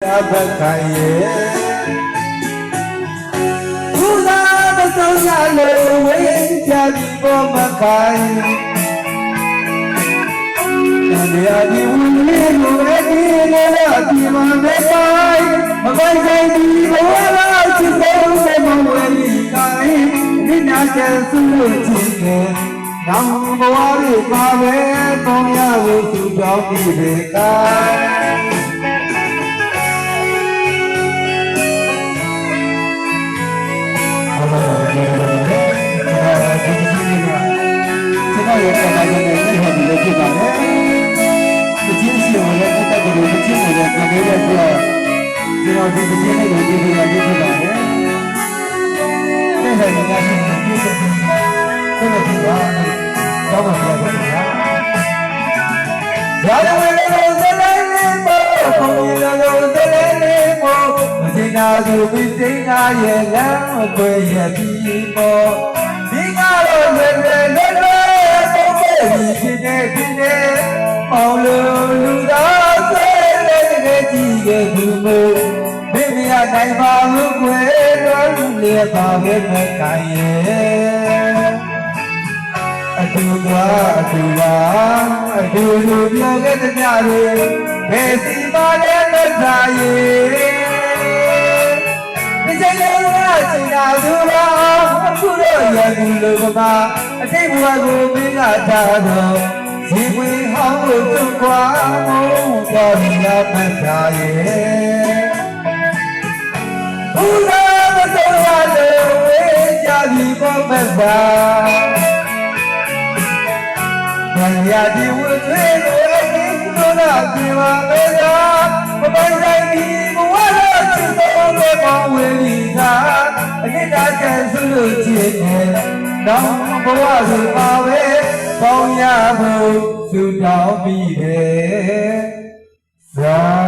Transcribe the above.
ဘခိုင်ရဲ့ဘုရားမဆုံးရလို့ဝိကြပြီးပေါ်မခိုင်တရားဒီဝိလေကိုအဒီလေလာဒီမမေပိုင်မပိုင်ဆိုင်ဒီဘဝလာချစ်ဆုံးစေမဝေလီကိုင်ဒီနာကျဆုလို့ချစ်တယ်နောင်ဘဝရဲ့ပါပဲပေါင်းရဖို့သူတော်ပြီးပေကိုင် ကျွန်တော်ရဲ့ပုံစံနဲ့ဆက်ဟောဒီလိုဖြစ်ပါတယ်။ဒီချင်းစီကိုလည်းတက်တယ်လို့ဒီချင်းကိုလည်းပြန်နေတဲ့အတွက်ကျွန်တော်ဒီချင်းလေးကိုဒီလိုလေးဖြစ်ပါတယ်။တဲ့ဟဲ့ငါရှိနေပြီ။ဆက်လက်ပြီးပါ။တော့ပါပြန်ပါလား။ရာဇဝင်လေးကိုသလိုက်နေပေါ်ဘုံရောရောသလိုက်နေပေါ်မစ င်နာသူပိစိနာရဲ့လမ်းမခွေရပြီပေါ်ဒီကတော့လည်းလည်းလည်းလည်းပုံပဲဒီဖြစ်နေဖြစ်နေပေါလို့လူသားဆဲလည်းတကယ်ကြည့်ခဲ့သူမို့မိမိရနိုင်ပါလို့ခွေတော့လေပါပဲမခိုင်ရဲ့အတူကအတူပါအတူတူပြောခဲ့တဲ့ညတွေဘယ်စီပါလဲမစားရဲ့ ဒီချိန်လေးကချိန်သာသူပါအခုတော့ရကူလိုကပါအတိတ်ဘဝကိုမင်းကထားတော့ဒီဝင်ဟောင်းလို့သူ့ကွာမို့တော်ရမစားရဲ့ဘုရားမတော်ရလို့ဝေးကြပြီပေါ်မစားဘယ်ရဒီဝတ်သွေးကိုအရင်ကိုလာပြပါလေသာ လို့ချစ်တယ်တောင်းဘဝဆိုပါပဲပေါင်းရဖို့ဆုတောင်းပြီးတယ်သာ